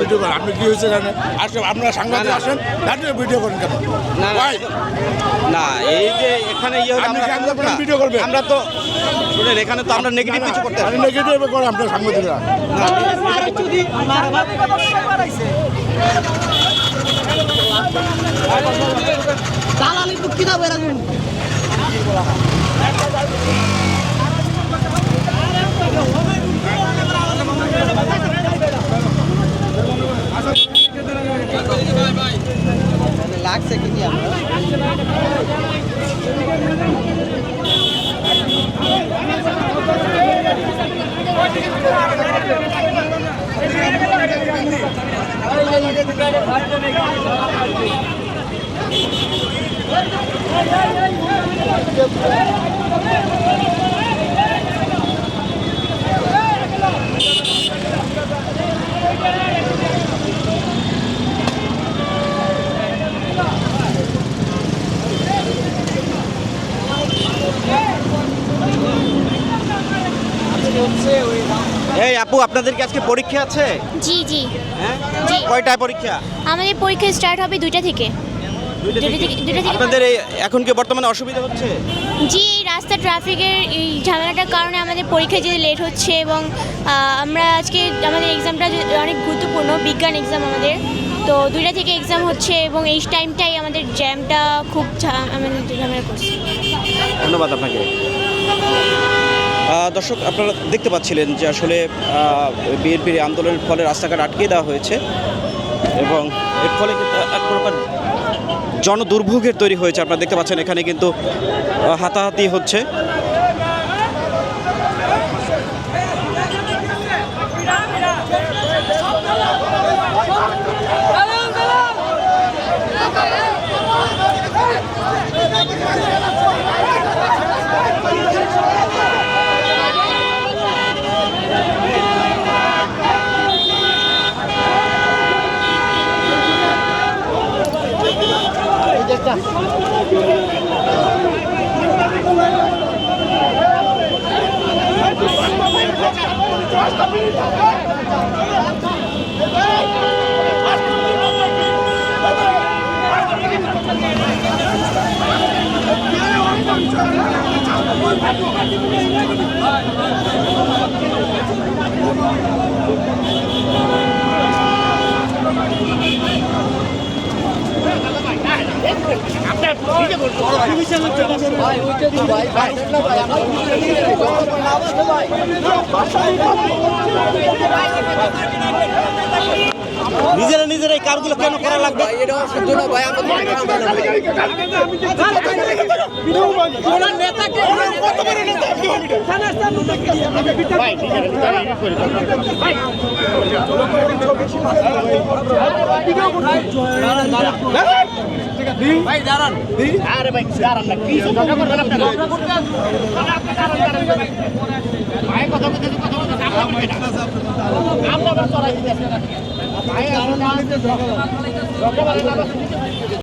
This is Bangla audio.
ভিডিও করেন আপনি কি হয়েছে জানেন আসলে আপনারা সাংবাদিক না, না। আসেন দাঁড়িয়ে ভিডিও করেন কেন? না না, না এই যে এখানে ইয়ে হলে আপনি না। ভিডিও করবেন? আমরা তো শুনেন এখানে তো আমরা নেগেটিভ কিছু করতে আমি নেগেটিভ করে আমরা সাংবাদিকরা। দালালি লাগছে কি নিয়ে আমরা। এই আপু আপনাদের কি আজকে পরীক্ষা আছে? জি জি। হ্যাঁ? জি। কয়টায় পরীক্ষা? আমাদের পরীক্ষা স্টার্ট হবে দুইটা থেকে। দুইটা থেকে? দুইটা থেকে আপনাদের এই এখন কি বর্তমানে অসুবিধা হচ্ছে? জি এই রাস্তা ট্রাফিকের এই ঝামেলাটার কারণে আমাদের পরীক্ষা যেতে লেট হচ্ছে এবং আমরা আজকে আমাদের এক্সামটা অনেক গুরুত্বপূর্ণ বিজ্ঞান এক্সাম আমাদের। তো দুইটা থেকে এক্সাম হচ্ছে এবং এই টাইমটাই আমাদের জ্যামটা খুব আমাদের ঝামেলা করছে। ধন্যবাদ আপনাকে। দর্শক, আপনারা দেখতে পাচ্ছিলেন যে আসলে বিএনপির আন্দোলনের ফলে রাস্তাঘাট আটকে দেওয়া হয়েছে এবং এর ফলে এক প্রকার জনদুর্ভোগের তৈরি হয়েছে। আপনারা দেখতে পাচ্ছেন, এখানে কিন্তু হাতাহাতি হচ্ছে। নিজেরা নিজেরা নিজেরাই কারগুলো কেন করা লাগবে নেতা ভাই দাঁড়ান আরে ভাই দাঁড়ান কথা বলতে কথা বলতে আমরা